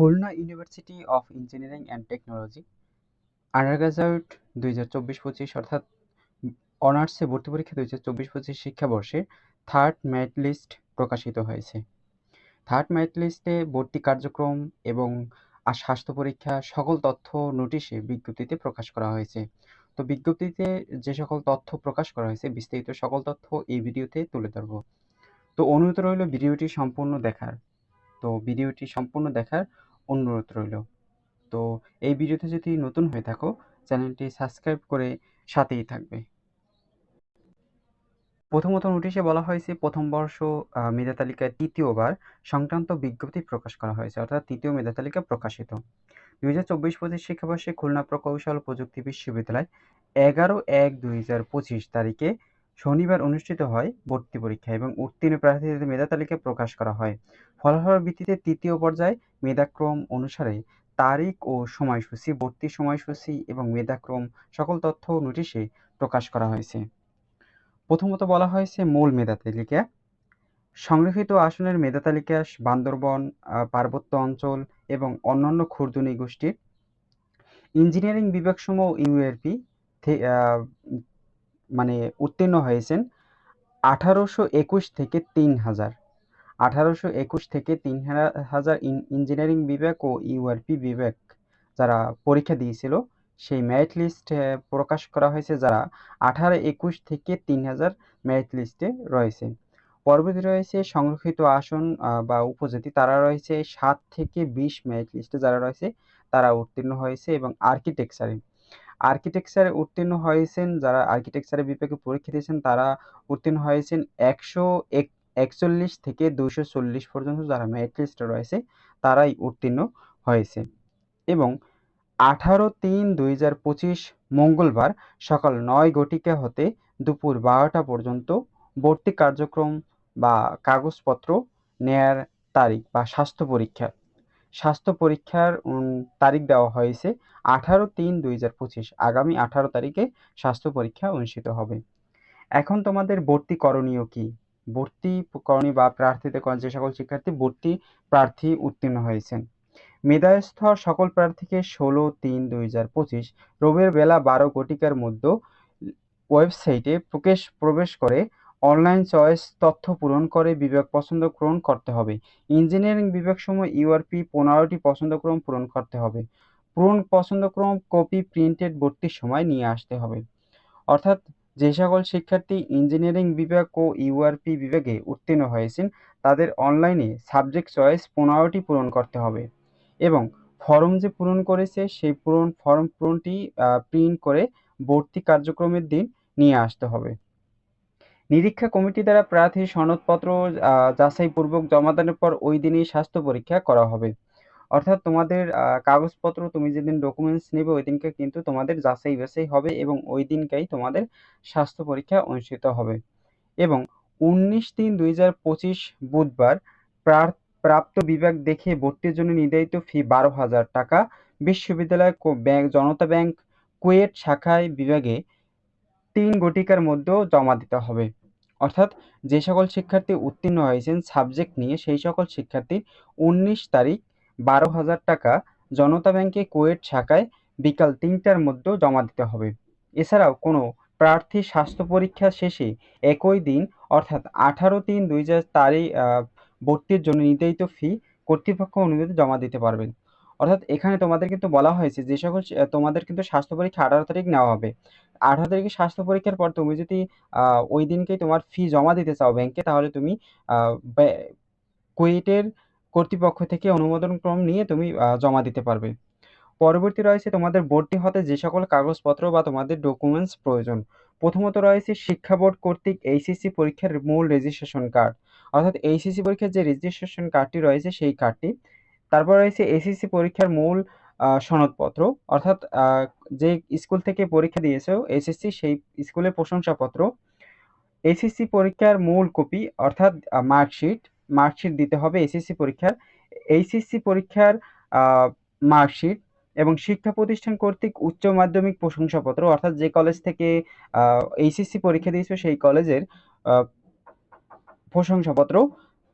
Khulna university of engineering and technology undergraduate দুই হাজার চব্বিশ পঁচিশ অর্থাৎ অনার্সে ভর্তি পরীক্ষা দুই হাজার চব্বিশ পঁচিশ শিক্ষাবর্ষে থার্ড মেরিট লিস্ট প্রকাশিত হয়েছে। থার্ড মেরিট লিস্টে ভর্তি কার্যক্রম এবং স্বাস্থ্য পরীক্ষা সকল তথ্য নোটিশে বিজ্ঞপ্তিতে প্রকাশ করা হয়েছে। তো বিজ্ঞপ্তিতে যে সকল তথ্য প্রকাশ করা হয়েছে, বিস্তারিত সকল তথ্য এই ভিডিওতে তুলে ধরব। তো অনুরোধ রইল ভিডিওটি সম্পূর্ণ দেখার। তো ভিডিওটি সম্পূর্ণ দেখার অনুরোধ রইল। তো এই ভিডিওতে যদি নতুন হয়ে থাকো, চ্যানেলটি সাবস্ক্রাইব করে সাথেই থাকবে। প্রথমত নোটিশে বলা হয়েছে, প্রথম বর্ষ মেধা তালিকায় তৃতীয়বার সংক্রান্ত বিজ্ঞপ্তি প্রকাশ করা হয়েছে, অর্থাৎ তৃতীয় মেধা তালিকা প্রকাশিত। দুই হাজার চব্বিশ পঁচিশ শিক্ষাবর্ষে খুলনা প্রকৌশল প্রযুক্তি বিশ্ববিদ্যালয় এগারো এক দুই হাজার পঁচিশ তারিখে শনিবার অনুষ্ঠিত হয় ভর্তি পরীক্ষা এবং উত্তীর্ণ প্রার্থীদের মেধা তালিকা প্রকাশ করা হয়। ফলাফলের ভিত্তিতে তৃতীয় পর্যায়ে মেধাক্রম অনুসারে তারিখ ও সময়সূচি, ভর্তি সময়সূচি এবং মেধাক্রম সকল তথ্য নোটিশে প্রকাশ করা হয়েছে। প্রথমত বলা হয়েছে মূল মেধা তালিকা। সংরক্ষিত আসনের মেধা তালিকা, বান্দরবন পার্বত্য অঞ্চল এবং অন্যান্য ক্ষুদ্রনী গোষ্ঠীর। ইঞ্জিনিয়ারিং বিভাগসমূহ ইউএরপি মানে উত্তীর্ণ হয়েছেন আঠারোশো একুশ থেকে তিন হাজার। আঠারোশো একুশ থেকে তিন হাজার ইঞ্জিনিয়ারিং বিভাগ ও ইউআরপি বিভাগ যারা পরীক্ষা দিয়েছিল, সেই মেরিট লিস্ট প্রকাশ করা হয়েছে যারা আঠারো একুশ থেকে তিন হাজার মেরিট লিস্টে রয়েছে। পরবর্তী রয়েছে সংরক্ষিত আসন বা উপজাতি। তারা রয়েছে সাত থেকে বিশ মেরিট লিস্টে যারা রয়েছে, তারা উত্তীর্ণ হয়েছে এবং আর্কিটেকচারে আর্কিটেকচারে উত্তীর্ণ হয়েছেন, যারা আর্কিটেকচারের বিভাগে পরীক্ষা দিয়েছেন, তারা উত্তীর্ণ হয়েছেন একশো এক, একচল্লিশ থেকে দুইশো চল্লিশ পর্যন্ত যারা মেরিট লিস্টে রয়েছে, তারাই উত্তীর্ণ হয়েছে। এবং আঠারো তিন দুই হাজার পঁচিশ মঙ্গলবার সকাল নয় ঘটিকা হতে দুপুর বারোটা পর্যন্ত ভর্তি কার্যক্রম বা কাগজপত্র নেয়ার তারিখ বা স্বাস্থ্য পরীক্ষা স্বাস্থ্য পরীক্ষার তারিখ দেওয়া হয়েছে আঠারো তিন দুই হাজার পঁচিশ। আগামী আঠারো তারিখে স্বাস্থ্য পরীক্ষা অনুষ্ঠিত হবে। এখন তোমাদের ভর্তি করণীয় কি? ভর্তি করণীয় বা প্রার্থীতে যে সকল শিক্ষার্থী ভর্তি প্রার্থী উত্তীর্ণ হয়েছেন। মেধাস্তর সকল প্রার্থীকে ষোলো তিন দুই হাজার পঁচিশ রবির বেলা বারো কোটিকার মধ্যে ওয়েবসাইটে প্রবেশ প্রবেশ করে অনলাইন চয়েস তথ্য পূরণ করে বিভাগ পছন্দক্রম করতে হবে। ইঞ্জিনিয়ারিং বিভাগ সময় ইউআরপি পনেরোটি পছন্দক্রম পূরণ করতে হবে। পূরণ পছন্দক্রম কপি, প্রিন্টেড ভর্তির সময় নিয়ে আসতে হবে। অর্থাৎ যে সকল শিক্ষার্থী ইঞ্জিনিয়ারিং বিভাগ ও ইউআরপি বিভাগে উত্তীর্ণ হয়েছেন, তাদের অনলাইনে সাবজেক্ট চয়েস পনেরোটি পূরণ করতে হবে এবং ফর্ম যে পূরণ করেছে, সেই পূরণ ফর্ম পূরণটি প্রিন্ট করে ভর্তি কার্যক্রমের দিন নিয়ে আসতে হবে। নিরীক্ষা কমিটি দ্বারা প্রার্থীর সনদপত্র যাচাইপূর্বক জমাদানের পর ওই দিনই স্বাস্থ্য পরীক্ষা করা হবে। অর্থাৎ তোমাদের কাগজপত্র তুমি যেদিন ডকুমেন্টস নেবে ওই দিনকে কিন্তু তোমাদের যাচাই বাছাই হবে এবং ওই দিনকেই তোমাদের স্বাস্থ্য পরীক্ষা অনুষ্ঠিত হবে। এবং উনিশ তিন দুই হাজার পঁচিশ বুধবার প্রাপ্ত বিভাগ দেখে ভর্তির জন্য নির্ধারিত ফি বারো হাজার টাকা। বিশ্ববিদ্যালয় ব্যাংক, জনতা ব্যাংক কুয়েট শাখায় বিভাগে তিন গটিকার মধ্যেও জমা দিতে হবে। অর্থাৎ যে সকল শিক্ষার্থী উত্তীর্ণ হয়েছেন সাবজেক্ট নিয়ে, সেই সকল শিক্ষার্থী উনিশ তারিখ বারো হাজার টাকা জনতা ব্যাংকে কুয়েট শাখায় বিকাল তিনটার মধ্যেও জমা দিতে হবে। এছাড়াও কোনো প্রার্থী স্বাস্থ্য পরীক্ষা শেষে একই দিন, অর্থাৎ আঠারো তিন দুই হাজার তারিখ ভর্তির জন্য নির্ধারিত ফি কর্তৃপক্ষ অনুমোদন জমা দিতে পারবেন। অর্থাৎ এখানে তোমাদের কিন্তু বলা হয়েছে যে সকল, তোমাদের কিন্তু স্বাস্থ্য পরীক্ষা আঠারো তারিখ নেওয়া হবে। আঠারো তারিখে স্বাস্থ্য পরীক্ষার পর তুমি যদি ওই দিনকেই তোমার ফি জমা দিতে চাও ব্যাংকে তাহলে তুমি কুয়েটের কর্তৃপক্ষ থেকে অনুমোদন ক্রম নিয়ে তুমি জমা দিতে পারবে। পরবর্তী রয়েছে তোমাদের ভর্তি হতে যে সকল কাগজপত্র বা তোমাদের ডকুমেন্টস প্রয়োজন। প্রথমত রয়েছে শিক্ষা বোর্ড কর্তৃক এইচএসসি পরীক্ষার মূল রেজিস্ট্রেশন কার্ড অর্থাৎ এইচএসসি পরীক্ষার যে রেজিস্ট্রেশন কার্ডটি রয়েছে, সেই কার্ডটি তারপর রয়েছে এসএসসি পরীক্ষার মূল সনদপত্র। অর্থাৎ যে স্কুল থেকে পরীক্ষা দিয়েছ এসএসসি, সেই স্কুলের প্রশংসাপত্র। এসএসসি পরীক্ষার মূল কপি, অর্থাৎ মার্কশিট মার্কশিট দিতে হবে এসএসসি পরীক্ষার। এইচএসসি পরীক্ষার মার্কশিট এবং শিক্ষা প্রতিষ্ঠান কর্তৃক উচ্চ মাধ্যমিক প্রশংসাপত্র, অর্থাৎ যে কলেজ থেকে এইচএসসি পরীক্ষা দিয়েছ সেই কলেজের প্রশংসাপত্র।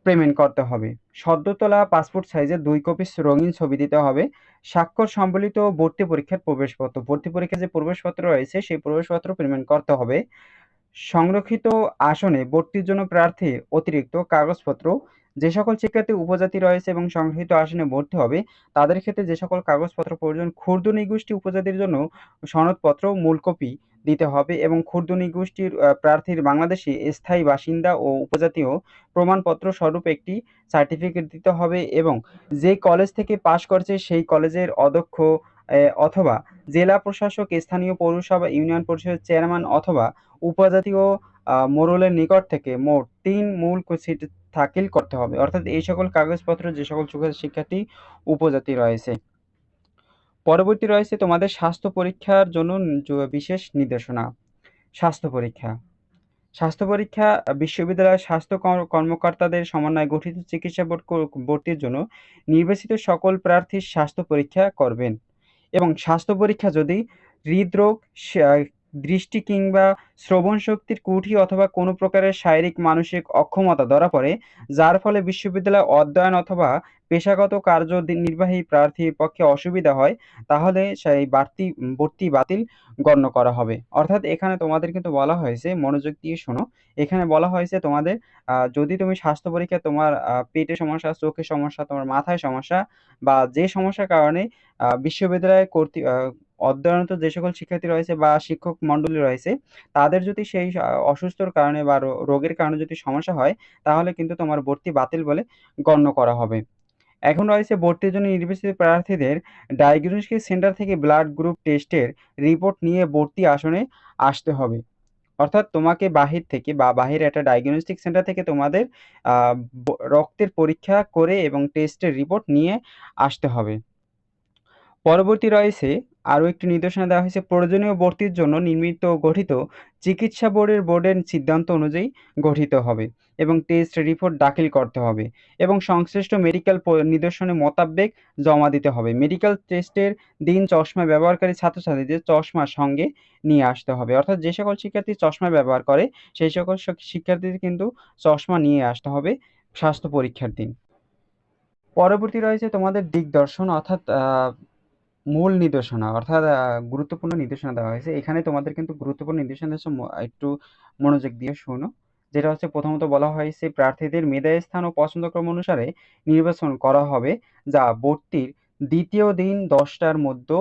পেমেন্ট করতে হবে। সদ্য তোলা পাসপোর্ট সাইজের দুই কপি রঙিন ছবি দিতে হবে। স্বাক্ষর সম্বলিত ভর্তি পরীক্ষার প্রবেশপত্র। ভর্তি পরীক্ষার যে প্রবেশপত্র রয়েছে, সেই প্রবেশপত্র পেমেন্ট করতে হবে। সংরক্ষিত আসনে ভর্তির জন্য প্রার্থী অতিরিক্ত কাগজপত্র যে সকল শিক্ষার্থী উপজাতি রয়েছে এবং সংরক্ষিত আসনে ভর্তি হবে, তাদের ক্ষেত্রে যে সকল কাগজপত্র প্রয়োজন, ক্ষুদ্র নিগোষ্ঠী উপজাতির জন্য সনদপত্র মূল কপি দিতে হবে এবং ক্ষুদ্র নিগোষ্ঠীর প্রার্থীর বাংলাদেশি স্থায়ী বাসিন্দা ও উপজাতীয় প্রমাণপত্র স্বরূপ একটি সার্টিফিকেট দিতে হবে এবং যে কলেজ থেকে পাশ করছে সেই কলেজের অধ্যক্ষ অথবা জেলা প্রশাসক, স্থানীয় পৌরসভা, ইউনিয়ন পরিষদের চেয়ারম্যান অথবা উপজাতীয় মোড়লের নিকট থেকে মোট তিন মূল সিট থাকিল করতে হবে। অর্থাৎ এই সকল কাগজপত্র, যে সকল শিক্ষার্থী উপজাতি রয়েছে। পরবর্তী রয়েছে তোমাদের স্বাস্থ্য পরীক্ষার জন্য বিশেষ নির্দেশনা। স্বাস্থ্য পরীক্ষা। স্বাস্থ্য পরীক্ষা বিশ্ববিদ্যালয়ের স্বাস্থ্য কর্মকর্তাদের সমন্বয়ে গঠিত চিকিৎসা বোর্ড ভর্তির জন্য নির্বাচিত সকল প্রার্থীর স্বাস্থ্য পরীক্ষা করবেন। এবং স্বাস্থ্য পরীক্ষা যদি হৃদরোগ দৃষ্টি কিংবা শ্রবণ শক্তির কুঠি অথবা কোনো প্রকারের শারীরিক মানসিক অক্ষমতা ধরা পড়ে, যার ফলে বিশ্ববিদ্যালয় অধ্যয়ন অথবা পেশাগত কার্য নির্বাহী প্রার্থীর পক্ষে অসুবিধা হয়, তাহলে সেই বাড়তি ভর্তি বাতিল গণ্য করা হবে। অর্থাৎ এখানে তোমাদের কিন্তু বলা হয়েছে, মনোযোগ দিয়ে শোনো, এখানে বলা হয়েছে তোমাদের যদি তুমি স্বাস্থ্য পরীক্ষা তোমার পেটের সমস্যা, চোখের সমস্যা, তোমার মাথায় সমস্যা বা যে সমস্যার কারণে বিশ্ববিদ্যালয় কর্তৃ অধ্যয়নরত যে সকল শিক্ষার্থী রয়েছে বা শিক্ষক মণ্ডলী রয়েছে, তাদের যদি সেই অসুস্থর কারণে বা রোগের কারণে যদি সমস্যা হয়, তাহলে কিন্তু তোমার ভর্তি বাতিল বলে গণ্য করা হবে। এখন রয়েছে ভর্তির জন্য নির্বাচিত প্রার্থীদের ডায়াগনস্টিক সেন্টার থেকে ব্লাড গ্রুপ টেস্টের রিপোর্ট নিয়ে ভর্তি আসনে আসতে হবে। অর্থাৎ তোমাকে বাহির থেকে বা বাহির একটা ডায়াগনস্টিক সেন্টার থেকে তোমাদের রক্তের পরীক্ষা করে এবং টেস্টের রিপোর্ট নিয়ে আসতে হবে। পরবর্তী রয়েছে আরও একটি নির্দেশনা দেওয়া হয়েছে, প্রয়োজনীয় ভর্তির জন্য নির্মিত গঠিত চিকিৎসা বোর্ডের বোর্ডের সিদ্ধান্ত অনুযায়ী গঠিত হবে এবং টেস্ট রিপোর্ট দাখিল করতে হবে এবং সংশ্লিষ্ট মেডিকেল নিদর্শনে মোতাবেক জমা দিতে হবে। মেডিকেল টেস্টের দিন চশমা ব্যবহারকারী ছাত্রছাত্রীদের চশমা সঙ্গে নিয়ে আসতে হবে। অর্থাৎ যে সকল শিক্ষার্থী চশমা ব্যবহার করে, সেই সকল শিক্ষার্থীদের কিন্তু চশমা নিয়ে আসতে হবে স্বাস্থ্য পরীক্ষার দিন। পরবর্তী রয়েছে তোমাদের দিকদর্শন অর্থাৎ মূল নির্দেশনা অর্থাৎ গুরুত্বপূর্ণ নির্দেশনা দেওয়া হয়েছে। এখানে তোমাদের কিন্তু গুরুত্বপূর্ণ নির্দেশনা একটু মনোযোগ দিয়ে শোনো। যেটা হচ্ছে প্রথমত বলা হয়েছে, প্রার্থীদের মেধায় স্থান ও পছন্দক্রম অনুসারে নির্বাচন করা হবে, যা ভর্তির দ্বিতীয় দিন দশটার মধ্যে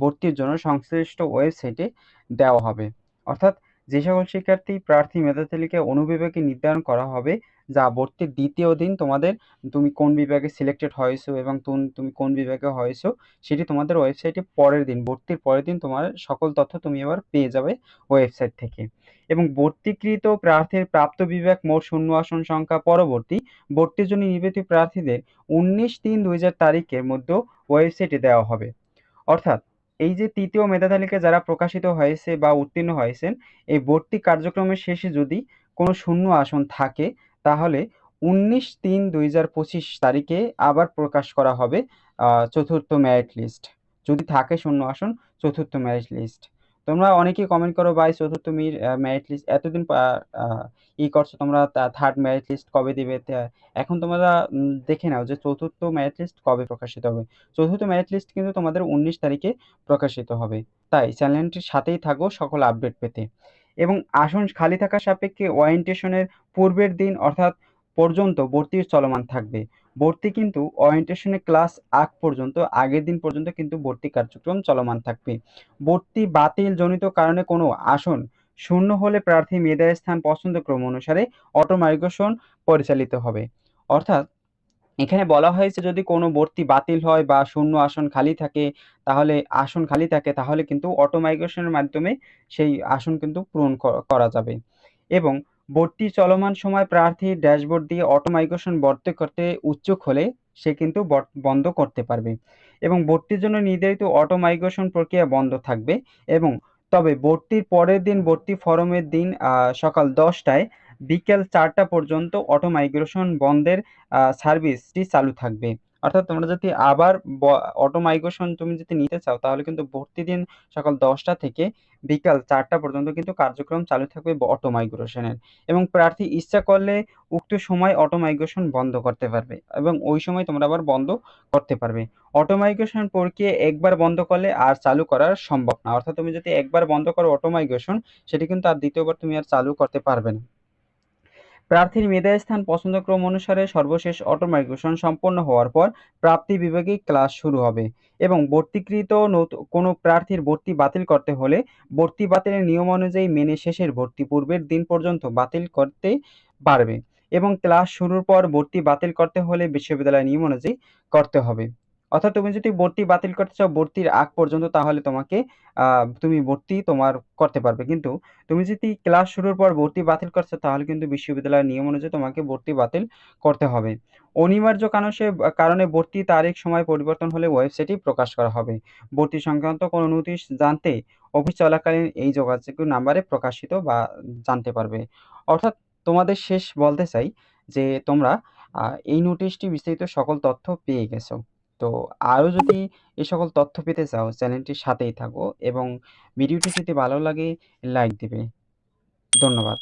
ভর্তির জন্য সংশ্লিষ্ট ওয়েবসাইটে দেওয়া হবে। অর্থাৎ, যে সকল শিক্ষার্থী প্রার্থী মেধা তালিকায় অনুবিভাগে নির্ধারণ করা হবে যা ভর্তির দ্বিতীয় দিন তোমাদের তুমি কোন বিভাগে সিলেক্টেড হয়েছো এবং তুমি কোন বিভাগে হয়েছো সেটি তোমাদের ওয়েবসাইটে পরের দিন, ভর্তির পরের দিন তোমার সকল তথ্য তুমি এবার পেয়ে যাবে ওয়েবসাইট থেকে। এবং ভর্তিকৃত প্রার্থীর প্রাপ্ত বিভাগ মোট শূন্য আসন সংখ্যা পরবর্তী ভর্তির জন্য নির্বাচিত প্রার্থীদের উনিশ তিন দুই হাজার তারিখের মধ্যে ওয়েবসাইটে দেওয়া হবে। অর্থাৎ এই যে তৃতীয় মেধা তালিকা যারা প্রকাশিত হয়েছে বা উত্তীর্ণ হয়েছেন, এই ভর্তি কার্যক্রমের শেষে যদি কোনো শূন্য আসন থাকে তাহলে উনিশ তিন দুই হাজার পঁচিশ তারিখে আবার প্রকাশ করা হবে চতুর্থ মেরিট লিস্ট যদি থাকে শূন্য আসন, চতুর্থ মেরিট লিস্ট তোমরা অনেকেই কমেন্ট করো, ভাই, চতুর্থ মির মেরিট লিস্ট এতদিন ই করছ, তোমরা থার্ড মেরিট লিস্ট কবে দিবে? এখন তোমরা দেখে নাও যে চতুর্থ মেরিট লিস্ট কবে প্রকাশিত হবে। চতুর্থ মেরিট লিস্ট কিন্তু তোমাদের উনিশ তারিখে প্রকাশিত হবে। তাই চ্যানেলটির সাথেই থাকো সকল আপডেট পেতে। এবং আসন খালি থাকা সাপেক্ষে ওয়াইন্টেশনের পূর্বের দিন অর্থাৎ পর্যন্ত ভর্তি চলমান থাকবে। ভর্তি কিন্তু ওরিয়েন্টেশনের ক্লাস আগ পর্যন্ত, আগের দিন পর্যন্ত কিন্তু ভর্তি কার্যক্রম চলমান থাকবে। ভর্তি বাতিল জনিত কারণে কোনো আসন শূন্য হলে প্রার্থী মেধায় স্থান পছন্দ ক্রম অনুসারে অটোমাইগ্রেশন পরিচালিত হবে। অর্থাৎ এখানে বলা হয়েছে যদি কোনো ভর্তি বাতিল হয় বা শূন্য আসন খালি থাকে, তাহলে আসন খালি থাকে, তাহলে কিন্তু অটোমাইগ্রেশনের মাধ্যমে সেই আসন কিন্তু পূরণ করা যাবে। এবং ভর্তি চলমান সময় প্রার্থী ড্যাশবোর্ড দিয়ে অটোমাইগ্রেশন মাইগ্রেশন করতে উচ্চুক হলে সে কিন্তু বন্ধ করতে পারবে। এবং ভর্তির জন্য নির্ধারিত অটোমাইগ্রেশন প্রক্রিয়া বন্ধ থাকবে। এবং তবে ভর্তির পরের দিন ভর্তি ফরমের দিন সকাল দশটায় বিকেল চারটা পর্যন্ত অটো মাইগ্রেশন বন্ধের সার্ভিসটি চালু থাকবে। অর্থাৎ তোমরা যদি আবার অটো মাইগ্রেশন তুমি যদি নিতে চাও, তাহলে কিন্তু ভর্তি দিন সকাল দশটা থেকে বিকাল চারটা পর্যন্ত কিন্তু কার্যক্রম চালু থাকবে অটো মাইগ্রেশনের এবং প্রার্থী ইচ্ছা করলে উক্ত সময় অটো মাইগ্রেশন বন্ধ করতে পারবে এবং ওই সময় তোমরা আবার বন্ধ করতে পারবে। অটো মাইগ্রেশন প্রক্রিয়া একবার বন্ধ করলে আর চালু করার সম্ভব না। অর্থাৎ তুমি যদি একবার বন্ধ করো অটো মাইগ্রেশন সেটি কিন্তু আর দ্বিতীয়বার তুমি আর চালু করতে পারবে না। প্রার্থীর মেধা স্থান পছন্দক্রম অনুসারে সর্বশেষ অটো মাইগ্রেশন সম্পন্ন হওয়ার পর প্রাপ্তি বিভাগে ক্লাস শুরু হবে এবং ভর্তিকৃত কোনো প্রার্থীর ভর্তি বাতিল করতে হলে ভর্তি বাতিলের নিয়ম অনুযায়ী মেনে শেষের ভর্তি পূর্বের দিন পর্যন্ত বাতিল করতে পারবে এবং ক্লাস শুরুর পর ভর্তি বাতিল করতে হলে বিশ্ববিদ্যালয় নিয়ম অনুযায়ী করতে হবে। অর্থাৎ তুমি যদি ভর্তি বাতিল করতে চাও, ভর্তির আগ পর্যন্ত তাহলে তোমাকে তুমি ভর্তি তোমার করতে পারবে। কিন্তু তুমি যদি ক্লাস শুরুর পর ভর্তি বাতিল করছ, তাহলে কিন্তু বিশ্ববিদ্যালয়ের নিয়ম অনুযায়ী তোমাকে ভর্তি বাতিল করতে হবে। অনিবার্য কারণে কারণে ভর্তি তারিখ, সময় পরিবর্তন হলে ওয়েবসাইটে প্রকাশ করা হবে। ভর্তি সংক্রান্ত কোনো নোটিশ জানতে অফিস চলাকালীন এই যোগাযোগ নাম্বারে প্রকাশিত বা জানতে পারবে। অর্থাৎ তোমাদের শেষ বলতে চাই যে তোমরা এই নোটিশটি বিস্তারিত সকল তথ্য পেয়ে গেছো। তো আরও যদি এ সকল তথ্য পেতে চাও, চ্যানেলটির সাথেই থাকো এবং ভিডিওটি যদি ভালো লাগে, লাইক দেবে। ধন্যবাদ।